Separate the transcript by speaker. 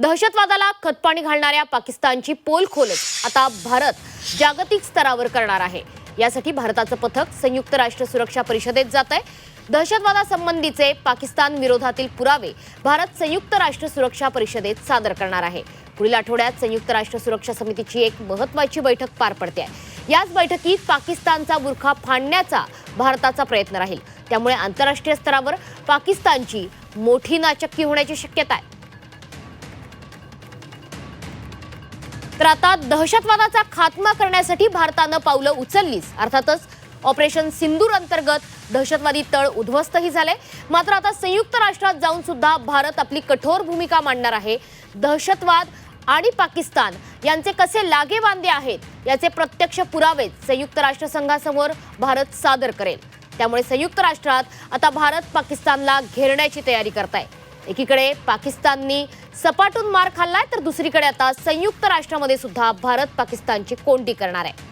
Speaker 1: दहशतवादाला खतपाणी घालणाऱ्या पाकिस्तानची पोल खोलच आता भारत जागतिक स्तरावर करणार आहे. यासाठी भारताचं पथक संयुक्त राष्ट्र सुरक्षा परिषदेत जात आहे दहशतवादासंबंधीचे पाकिस्तान विरोधातील पुरावे भारत संयुक्त राष्ट्र सुरक्षा परिषदेत सादर करणार आहे. पुढील आठवड्यात संयुक्त राष्ट्र सुरक्षा समितीची एक महत्वाची बैठक पार पडते आहे याच बैठकीत पाकिस्तानचा बुरखा फाडण्याचा भारताचा प्रयत्न राहील. त्यामुळे आंतरराष्ट्रीय स्तरावर पाकिस्तानची मोठी नाचक्की होण्याची शक्यता आहे. तर आता दहशतवादाचा खात्मा करण्यासाठी भारतानं पावलं उचललीच. अर्थातच ऑपरेशन सिंदूर अंतर्गत दहशतवादी तळ उद्ध्वस्तही झाले मात्र आता संयुक्त राष्ट्रात जाऊन सुद्धा भारत आपली कठोर भूमिका मांडणार आहे. दहशतवाद आणि पाकिस्तान यांचे कसे लागेबांधे आहेत याचे प्रत्यक्ष पुरावे संयुक्त राष्ट्रसंघासमोर भारत सादर करेल. त्यामुळे संयुक्त राष्ट्रात आता भारत पाकिस्तानला घेरण्याची तयारी करताय. एकीकडे पाकिस्ताननी सपाटून मार खाल्लाय तर दुसरीकडे आता संयुक्त राष्ट्रामध्ये सुद्धा भारत पाकिस्तानची कोंडी करणार आहे.